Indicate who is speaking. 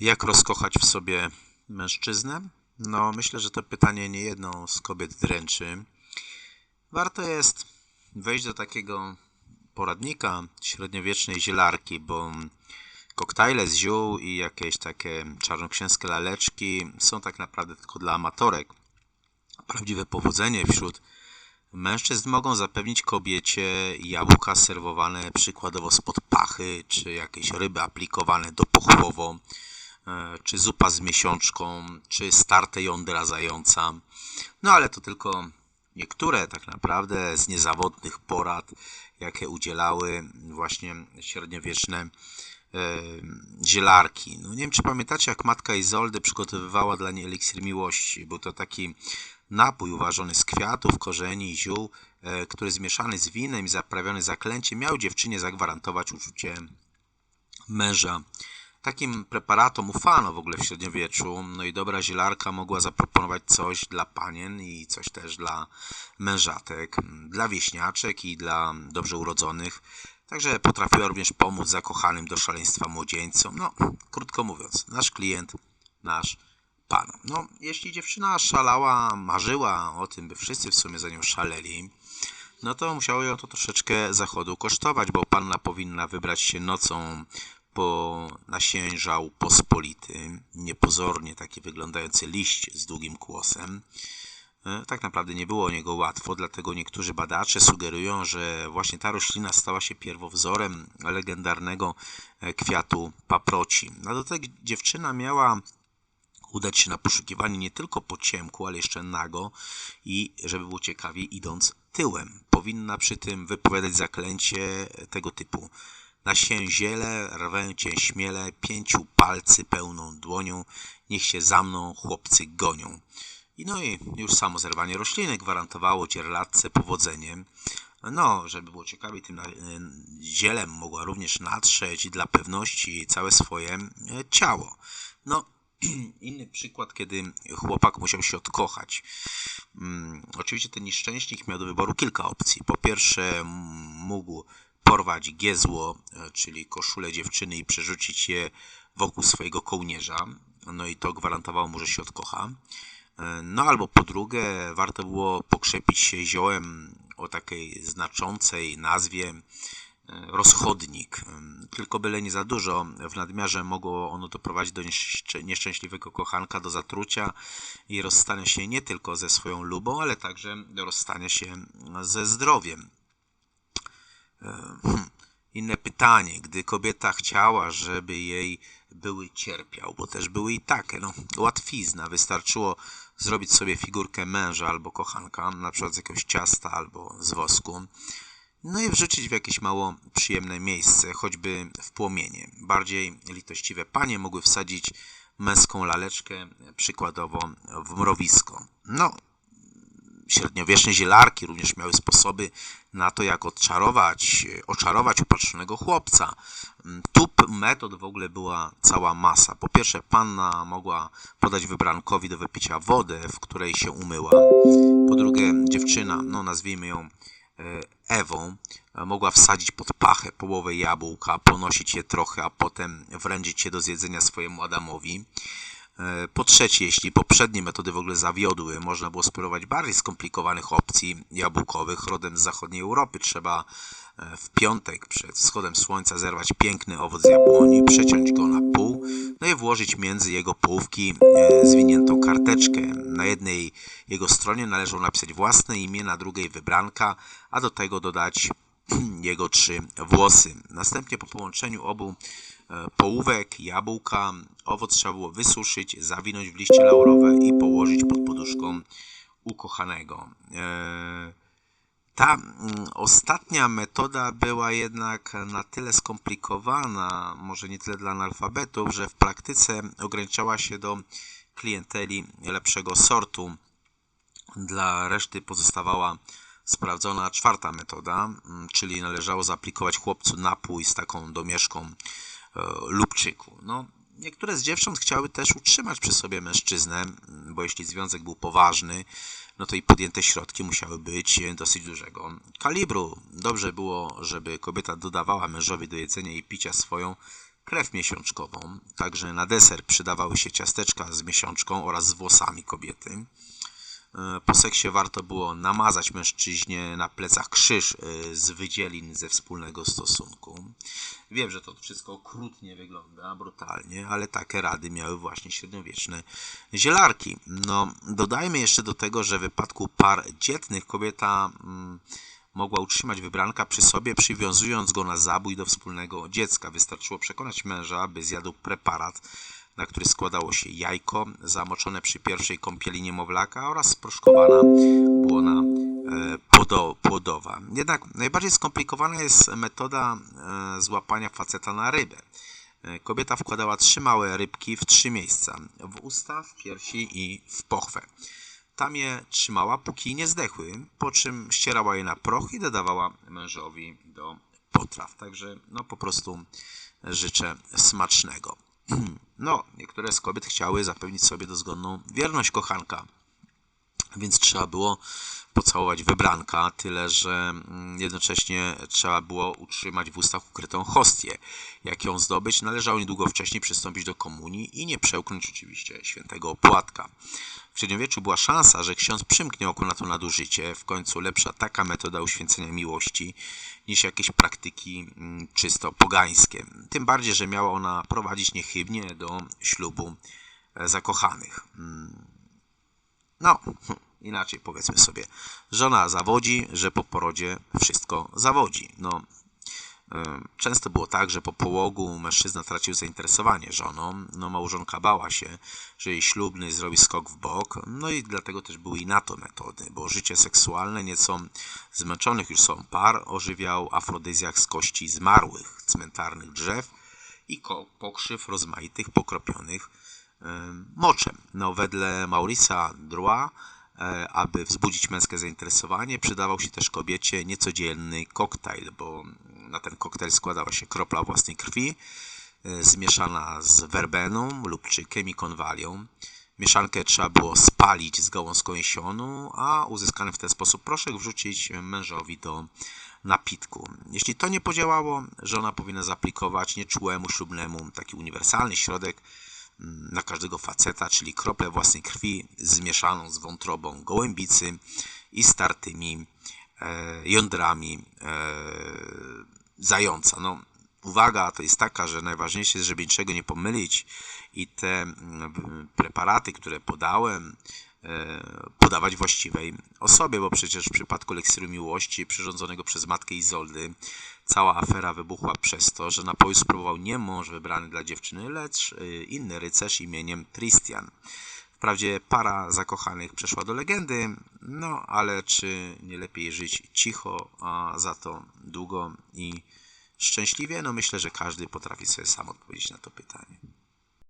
Speaker 1: Jak rozkochać w sobie mężczyznę? No, myślę, że to pytanie nie jedną z kobiet dręczy. Warto jest wejść do takiego poradnika średniowiecznej zielarki, bo koktajle z ziół i jakieś takie czarnoksięskie laleczki są tak naprawdę tylko dla amatorek. Prawdziwe powodzenie wśród mężczyzn mogą zapewnić kobiecie jabłka serwowane przykładowo spod pachy, czy jakieś ryby aplikowane do pochwowo czy zupa z miesiączką, czy starte jądra zająca. No ale to tylko niektóre tak naprawdę z niezawodnych porad, jakie udzielały właśnie średniowieczne e, zielarki. No nie wiem, czy pamiętacie, jak matka Izoldy przygotowywała dla niej eliksir miłości. Był to taki napój uważony z kwiatów, korzeni ziół, e, który zmieszany z winem i zaprawiony zaklęciem miał dziewczynie zagwarantować uczucie męża. Takim preparatom ufano w ogóle w średniowieczu, no i dobra zielarka mogła zaproponować coś dla panien i coś też dla mężatek, dla wieśniaczek i dla dobrze urodzonych. Także potrafiła również pomóc zakochanym do szaleństwa młodzieńcom. No, krótko mówiąc, nasz klient, nasz pan. No, jeśli dziewczyna szalała, marzyła o tym, by wszyscy w sumie za nią szaleli, no to musiało ją to troszeczkę zachodu kosztować, bo panna powinna wybrać się nocą po nasiężał pospolity, niepozornie taki wyglądający liść z długim kłosem. E, tak naprawdę nie było o niego łatwo, dlatego niektórzy badacze sugerują, że właśnie ta roślina stała się pierwowzorem legendarnego e, kwiatu paproci. No do tego dziewczyna miała udać się na poszukiwanie nie tylko po ciemku, ale jeszcze nago i żeby było ciekawiej idąc tyłem. Powinna przy tym wypowiadać zaklęcie tego typu. Na rwę cię śmiele, pięciu palcy pełną dłonią, niech się za mną chłopcy gonią. I no i już samo zerwanie rośliny gwarantowało dzierlatce powodzenie. No, żeby było ciekawiej, tym zielem mogła również natrzeć dla pewności całe swoje e, ciało. No, inny przykład, kiedy chłopak musiał się odkochać. Hmm, oczywiście ten nieszczęśnik miał do wyboru kilka opcji. Po pierwsze, mógł porwać giezło, e, czyli koszulę dziewczyny i przerzucić je wokół swojego kołnierza. No i to gwarantowało mu, że się odkocha. E, no albo po drugie, warto było pokrzepić się ziołem o takiej znaczącej nazwie e, rozchodnik. Tylko byle nie za dużo. W nadmiarze mogło ono doprowadzić do nieszczęśliwego kochanka, do zatrucia i rozstania się nie tylko ze swoją lubą, ale także do rozstania się ze zdrowiem. Hmm, inne pytanie, gdy kobieta chciała, żeby jej były cierpiał, bo też były i takie, no, łatwizna, wystarczyło zrobić sobie figurkę męża albo kochanka, na przykład z jakiegoś ciasta albo z wosku, no i wrzucić w jakieś mało przyjemne miejsce, choćby w płomienie. Bardziej litościwe panie mogły wsadzić męską laleczkę, przykładowo w mrowisko. No, średniowieczne zielarki również miały sposoby na to, jak odczarować, oczarować upatrzonego chłopca. Tu metod w ogóle była cała masa. Po pierwsze, panna mogła podać wybrankowi do wypicia wodę, w której się umyła. Po drugie, dziewczyna, no nazwijmy ją e, Ewą, mogła wsadzić pod pachę połowę jabłka, ponosić je trochę, a potem wręczyć je do zjedzenia swojemu Adamowi. E, po trzecie, jeśli poprzednie metody w ogóle zawiodły, można było spróbować bardziej skomplikowanych opcji jabłkowych rodem z zachodniej Europy. Trzeba e, w piątek przed wschodem słońca zerwać piękny owoc jabłoni, przeciąć go na pół, no i włożyć między jego połówki e, zwiniętą karteczkę. Na jednej jego stronie należą napisać własne imię, na drugiej wybranka, a do tego dodać jego trzy włosy. Następnie po połączeniu obu połówek, jabłka. Owoc trzeba było wysuszyć, zawinąć w liście laurowe i położyć pod poduszką ukochanego. E, ta mm, ostatnia metoda była jednak na tyle skomplikowana, może nie tyle dla analfabetów, że w praktyce ograniczała się do klienteli lepszego sortu. Dla reszty pozostawała sprawdzona czwarta metoda, mm, czyli należało zaaplikować chłopcu napój z taką domieszką lubczyku. No, niektóre z dziewcząt chciały też utrzymać przy sobie mężczyznę, bo jeśli związek był poważny, no to i podjęte środki musiały być dosyć dużego kalibru. Dobrze było, żeby kobieta dodawała mężowi do jedzenia i picia swoją krew miesiączkową. Także na deser przydawały się ciasteczka z miesiączką oraz z włosami kobiety. E, Po seksie warto było namazać mężczyźnie na plecach krzyż e, z wydzielin ze wspólnego stosunku. Wiem, że to wszystko okrutnie wygląda, brutalnie, ale takie rady miały właśnie średniowieczne zielarki. No, dodajmy jeszcze do tego, że w wypadku par dzietnych kobieta mm, mogła utrzymać wybranka przy sobie, przywiązując go na zabój do wspólnego dziecka. Wystarczyło przekonać męża, aby zjadł preparat, na który składało się jajko zamoczone przy pierwszej kąpieli niemowlaka oraz sproszkowana błona e, płodo, płodowa. Jednak najbardziej skomplikowana jest metoda e, złapania faceta na rybę. E, Kobieta wkładała trzy małe rybki w trzy miejsca: w usta, w piersi i w pochwę. Tam je trzymała, póki nie zdechły, po czym ścierała je na proch i dodawała mężowi do potraw. Także no po prostu życzę smacznego. No, niektóre z kobiet chciały zapewnić sobie dozgonną wierność kochanka, więc trzeba było pocałować wybranka, tyle że mm, jednocześnie trzeba było utrzymać w ustach ukrytą hostię. Jak ją zdobyć, należało niedługo wcześniej przystąpić do komunii i nie przełknąć oczywiście świętego opłatka. W średniowieczu była szansa, że ksiądz przymknie oko na to nadużycie. W końcu lepsza taka metoda uświęcenia miłości niż jakieś praktyki mm, czysto pogańskie. Tym bardziej, że miała ona prowadzić niechybnie do ślubu e, zakochanych. No, inaczej powiedzmy sobie. Żona zawodzi, że po porodzie wszystko zawodzi. No, Często było tak, że po połogu mężczyzna tracił zainteresowanie żoną. No, małżonka bała się, że jej ślubny zrobi skok w bok. No i dlatego też były i na to metody, bo życie seksualne nieco zmęczonych już są par ożywiał afrodyzjak z kości zmarłych, cmentarnych drzew i pokrzyw rozmaitych pokropionych moczem. No, wedle Maurice'a Drua e, aby wzbudzić męskie zainteresowanie, przydawał się też kobiecie niecodzienny koktajl, bo na ten koktajl składała się kropla własnej krwi, e, zmieszana z werbeną, lubczykiem i konwalią. Mieszankę trzeba było spalić z gałązką jesionu, a uzyskany w ten sposób proszek wrzucić mężowi do napitku. Jeśli to nie podziałało, żona powinna zaaplikować nieczułemu ślubnemu taki uniwersalny środek na każdego faceta, czyli kroplę własnej krwi zmieszaną z wątrobą gołębicy i startymi e, jądrami e, zająca. No, uwaga to jest taka, że najważniejsze jest, żeby niczego nie pomylić i te preparaty, które podałem, podawać właściwej osobie, bo przecież w przypadku Leksiru Miłości przyrządzonego przez matkę Izoldy cała afera wybuchła przez to, że napoju spróbował nie mąż wybrany dla dziewczyny, lecz e, inny rycerz imieniem Tristian. Wprawdzie para zakochanych przeszła do legendy, no ale czy nie lepiej żyć cicho, a za to długo i szczęśliwie? No myślę, że każdy potrafi sobie sam odpowiedzieć na to pytanie.